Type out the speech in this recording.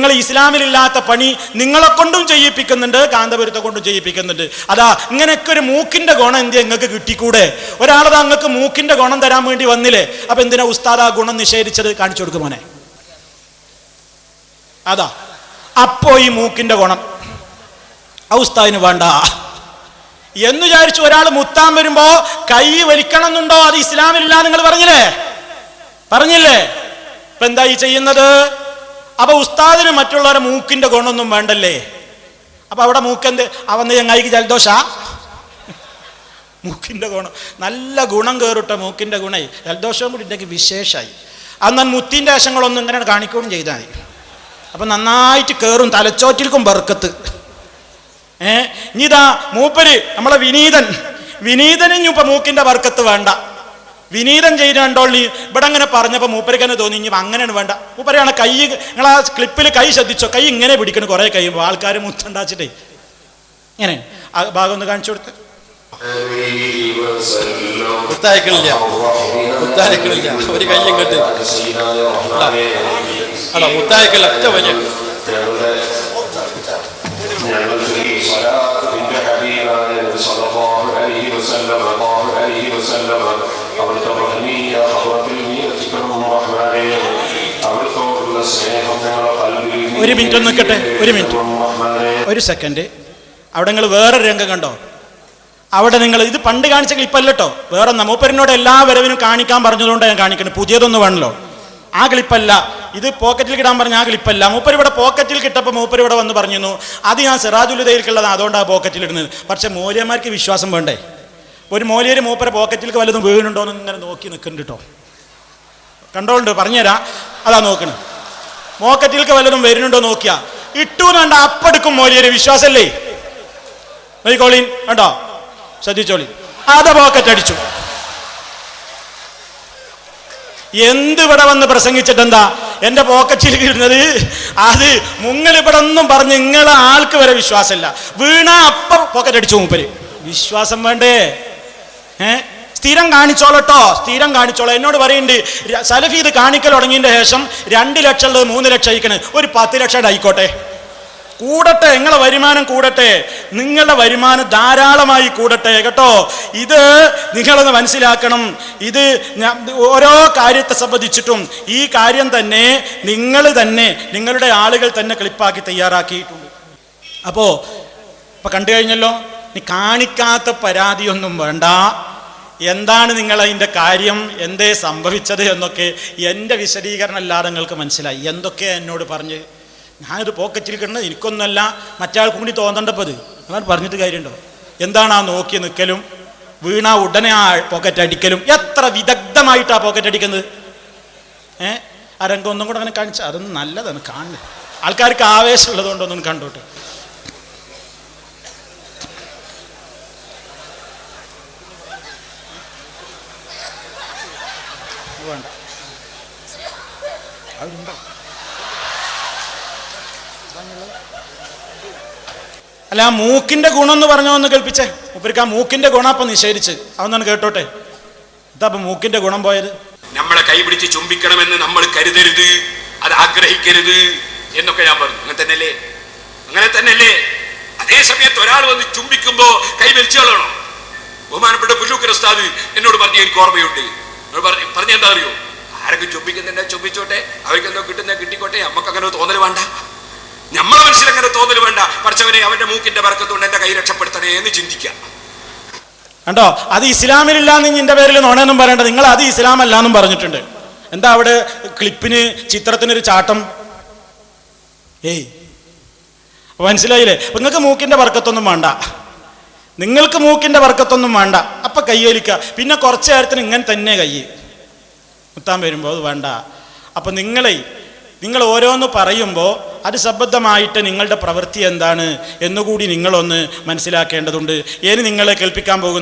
നിങ്ങൾ ഇസ്ലാമിലില്ലാത്ത പണി നിങ്ങളെ കൊണ്ടും ചെയ്യിപ്പിക്കുന്നുണ്ട് കാന്തപുരത്തെ കൊണ്ടും ചെയ്യിപ്പിക്കുന്നുണ്ട്. അതാ ഇങ്ങനെയൊക്കെ ഒരു മൂക്കിന്റെ ഗുണം എന്ത് നിങ്ങൾക്ക് കിട്ടിക്കൂടെ? ഒരാളത് അങ്ങക്ക് മൂക്കിന്റെ ഗുണം തരാൻ വേണ്ടി വന്നില്ലേ? അപ്പൊ എന്തിനാ ഉസ്താദ് ആ ഗുണം നിഷേധിച്ചത്? കാണിച്ചു കൊടുക്കും മോനെ. അതാ അപ്പോ ഈ മൂക്കിന്റെ ഗുണം. ആ ഉസ്താദിന് വേണ്ട. എന്ന് വിചാരിച്ചു ഒരാൾ മുത്താൻ വരുമ്പോ കൈ വലിക്കണം എന്നുണ്ടോ അത് ഇസ്ലാമിലില്ല നിങ്ങൾ പറഞ്ഞില്ലേ? പറഞ്ഞില്ലേ? ഇപ്പൊ എന്താ ഈ ചെയ്യുന്നത്? അപ്പൊ ഉസ്താദിന് മറ്റുള്ളവരെ മൂക്കിന്റെ ഗുണമൊന്നും വേണ്ടല്ലേ? അപ്പൊ അവിടെ മൂക്കെന്ത്? അവന്ന് ചങ്ങായിക്ക് ജലദോഷ? മൂക്കിന്റെ ഗുണം. നല്ല ഗുണം കയറിട്ട മൂക്കിന്റെ ഗുണേ ജലദോഷവും കൂടി ഉണ്ടെങ്കിൽ വിശേഷമായി അന്ന് മുത്തിന്റെ വേഷങ്ങളൊന്നും ഇങ്ങനെ കാണിക്കുകയും ചെയ്താൽ മതി. അപ്പൊ നന്നായിട്ട് കയറും തലച്ചോറ്റിൽക്കും ബർക്കത്ത്. ഏ? ഇനിതാ മൂപ്പര് നമ്മളെ വിനീതൻ. വിനീതനും ഇപ്പം മൂക്കിന്റെ ബർക്കത്ത് വേണ്ട. വിനീതൻ ചെയ്ത് കണ്ടോളി. ഇവിടെ അങ്ങനെ പറഞ്ഞപ്പോൾ മൂപ്പർക്ക് തന്നെ തോന്നി ഇനി അങ്ങനെയാണ് വേണ്ട. മൂപ്പരയാണ് കൈ നിങ്ങൾ ആ ക്ലിപ്പിൽ കൈ ശ്രദ്ധിച്ചോ? കൈ ഇങ്ങനെ പിടിക്കണം കുറെ കഴിയുമ്പോൾ ആൾക്കാർ മുത്തുണ്ടാച്ചിട്ടേ. ഇങ്ങനെ. ആ ഭാഗം ഒന്ന് കാണിച്ചു കൊടുത്ത്. ഒരു കയ്യും കെട്ട് അല്ല മുത്തായക്കൾ ഒറ്റ വലിയ. അവിടുത്തെ മഹനീയ ഹവത്തിൽ നീ എത്തിക്കണം റഹ്മാനേ അവിടുത്തോടുള്ള സ്നേഹം ഞങ്ങളെ കൽവിൽ ഒരു മിനിറ്റ് ഒന്ന് നിൽക്കട്ടെ. ഒരു മിനിറ്റ്. ഒരു സെക്കൻഡ് അവിടെ നിങ്ങൾ വേറെ രംഗം കണ്ടോ? അവിടെ നിങ്ങൾ ഇത് പണ്ട് കാണിച്ചെങ്കിൽ ഇപ്പം അല്ലട്ടോ വേറെ മൂപ്പരിനോട് എല്ലാ വരവിനും കാണിക്കാൻ പറഞ്ഞതുകൊണ്ട് ഞാൻ കാണിക്കുന്നത്. പുതിയതൊന്നും വേണല്ലോ. ആ ക്ലിപ്പല്ല ഇത് പോക്കറ്റിൽ കിടാൻ പറഞ്ഞ ആ ക്ലിപ്പല്ല മൂപ്പർ ഇവിടെ പോക്കറ്റിൽ കിട്ടപ്പോൾ മൂപ്പർ ഇവിടെ വന്ന് പറഞ്ഞിരുന്നു. അത് ഞാൻ സിറാജുലുദയിൽക്കുള്ളത് അതുകൊണ്ടാണ് പോക്കറ്റിൽ ഇടുന്നത്. പക്ഷേ മൂല്യന്മാർക്ക് വിശ്വാസം വേണ്ടേ? ഒരു മോലിയർ മൂപ്പര പോക്കറ്റിലേക്ക് വല്ലതും വീണുണ്ടോന്ന് ഇങ്ങനെ നോക്കി നിൽക്കുന്നുണ്ട് കേട്ടോ കണ്ടോണ്ട് പറഞ്ഞുതരാം. അതാ നോക്കണ്. പോക്കറ്റിലേക്ക് വല്ലതും വരുന്നുണ്ടോ നോക്കിയാ. ഇട്ടു കണ്ട അപ്പെടുക്കും മോലിയര് വിശ്വാസല്ലേ? നോയിക്കോളീൻ കണ്ടോ? ശ്രദ്ധിച്ചോളി അത പോക്കറ്റ് അടിച്ചു. എന്ത് ഇവിടെ വന്ന് പ്രസംഗിച്ചിട്ട് എന്താ എന്റെ പോക്കറ്റിൽ ഇരുന്നത് അത് മുങ്ങൽ ഇവിടെ ഒന്നും പറഞ്ഞ് നിങ്ങളെ ആൾക്ക് വരെ വിശ്വാസമില്ല. വീണാ അപ്പം പോക്കറ്റ് അടിച്ചു മൂപ്പര്. വിശ്വാസം വേണ്ടേ? ഏ? സ്ഥിരം കാണിച്ചോളട്ടോ സ്ഥിരം കാണിച്ചോളൂ. എന്നോട് പറയുന്നുണ്ട് സലഫി ഇത് കാണിക്കൽ തുടങ്ങിയതിന്റെ ശേഷം രണ്ട് ലക്ഷം ഉള്ളത് മൂന്ന് ലക്ഷം അയക്കണ്. ഒരു പത്ത് ലക്ഷം ആയിക്കോട്ടെ. കൂടട്ടെ നിങ്ങളെ വരുമാനം കൂടട്ടെ. നിങ്ങളുടെ വരുമാനം ധാരാളമായി കൂടട്ടെ കേട്ടോ. ഇത് നിങ്ങളൊന്ന് മനസ്സിലാക്കണം. ഇത് ഓരോ കാര്യത്തെ സംബന്ധിച്ചിട്ടും ഈ കാര്യം തന്നെ നിങ്ങൾ തന്നെ നിങ്ങളുടെ ആളുകൾ തന്നെ ക്ലിപ്പാക്കി തയ്യാറാക്കിയിട്ടുണ്ട്. അപ്പോ ഇപ്പൊ കണ്ടു കഴിഞ്ഞല്ലോ? നീ കാണിക്കാത്ത പരാതിയൊന്നും വേണ്ട. എന്താണ് നിങ്ങൾ അതിന്റെ കാര്യം? എന്തേ സംഭവിച്ചത് എന്നൊക്കെ എന്റെ വിശദീകരണം അല്ലാതെ നിങ്ങൾക്ക് മനസ്സിലായി. എന്തൊക്കെയാ എന്നോട് പറഞ്ഞ്? ഞാനിത് പോക്കറ്റിൽ കിടന്ന് എനിക്കൊന്നുമല്ല മറ്റാൾക്കും കൂടി തോന്നണ്ടപ്പത് അങ്ങനെ പറഞ്ഞിട്ട് കാര്യമുണ്ടോ? എന്താണ് ആ നോക്കി നിൽക്കലും വീണ ഉടനെ ആ പോക്കറ്റ് അടിക്കലും? എത്ര വിദഗ്ധമായിട്ടാ പോക്കറ്റ് അടിക്കുന്നത്? ഏ? ആ രംഗം ഒന്നും കൂടെ അങ്ങനെ കാണിച്ചു അതൊന്നും നല്ലതാണ് കാണുന്നത്. ആൾക്കാർക്ക് ആവേശമുള്ളതുകൊണ്ടൊന്നും കണ്ടോട്ടെ. വേണ്ട അല്ല ആ മൂക്കിന്റെ ഗുണം എന്ന് പറഞ്ഞോ ഒന്ന് കേൾപ്പിച്ചേ. ഉപരിക്ക് ആ മൂക്കിന്റെ ഗുണം അപ്പൊ നിഷേധിച്ച്. അതൊന്നാണ് കേട്ടോട്ടെ. ഇതാ അപ്പൊ മൂക്കിന്റെ ഗുണം പോയത്. നമ്മളെ കൈപിടിച്ച് ചുംബിക്കണമെന്ന് നമ്മൾ കരുതരുത്. അത് ആഗ്രഹിക്കരുത് എന്നൊക്കെ ഞാൻ പറഞ്ഞു. അങ്ങനെ തന്നെയല്ലേ? അങ്ങനെ തന്നെയല്ലേ? അതേ സമയത്ത് ഒരാൾ വന്ന് ചുംബിക്കുമ്പോ കൈ വലിച്ചു ബഹുമാനപ്പെട്ട പുല്ലൂക്കർ എന്നോട് പറഞ്ഞ എനിക്ക് ഓർമ്മയുണ്ട്. എന്നോട് പറഞ്ഞ പറഞ്ഞ എന്താ അറിയോ ആരൊക്കെ ചൊപ്പിക്കുന്നുണ്ടെ ചൊപ്പിച്ചോട്ടെ. അവർക്കെന്തോ കിട്ടുന്ന കിട്ടിക്കോട്ടെ. നമുക്ക് അങ്ങനെ തോന്നൽ വേണ്ട. നമ്മളെ മനസ്സിൽ അങ്ങനെ തോന്നൽ വേണ്ട. പഠിച്ചവനെ അവന്റെ മൂക്കിന്റെ വർക്കത്തുകൊണ്ട് എന്റെ കൈ രക്ഷപ്പെടുത്തണേ എന്ന് ചിന്തിക്കാം കണ്ടോ? അത് ഇസ്ലാമിലില്ല എന്ന് നിന്റെ പേരിൽ നോണെന്നും പറയണ്ട. നിങ്ങൾ അത് ഇസ്ലാം അല്ലാന്നും പറഞ്ഞിട്ടുണ്ട്. എന്താ അവിടെ ക്ലിപ്പിന് ചിത്രത്തിനൊരു ചാട്ടം? ഏയ്. മനസ്സിലായില്ലേ? നിങ്ങൾക്ക് മൂക്കിന്റെ വർക്കത്തൊന്നും വേണ്ട. നിങ്ങൾക്ക് മൂക്കിന്റെ വർക്കത്തൊന്നും വേണ്ട. അപ്പൊ കയ്യേലിക്കുക പിന്നെ കുറച്ച് നേരത്തിന് ഇങ്ങനെ തന്നെ കൈ. മുത്താൻ വരുമ്പോൾ അത് വേണ്ട. അപ്പം നിങ്ങളെ നിങ്ങൾ ഓരോന്ന് പറയുമ്പോൾ അത് ശബ്ദമായിട്ട് നിങ്ങളുടെ പ്രവൃത്തി എന്താണ്? എന്നുകൂടി നിങ്ങളൊന്ന് മനസ്സിലാക്കേണ്ടതുണ്ട്. ഇനി നിങ്ങളെ കേൾപ്പിക്കാൻ പോകുന്ന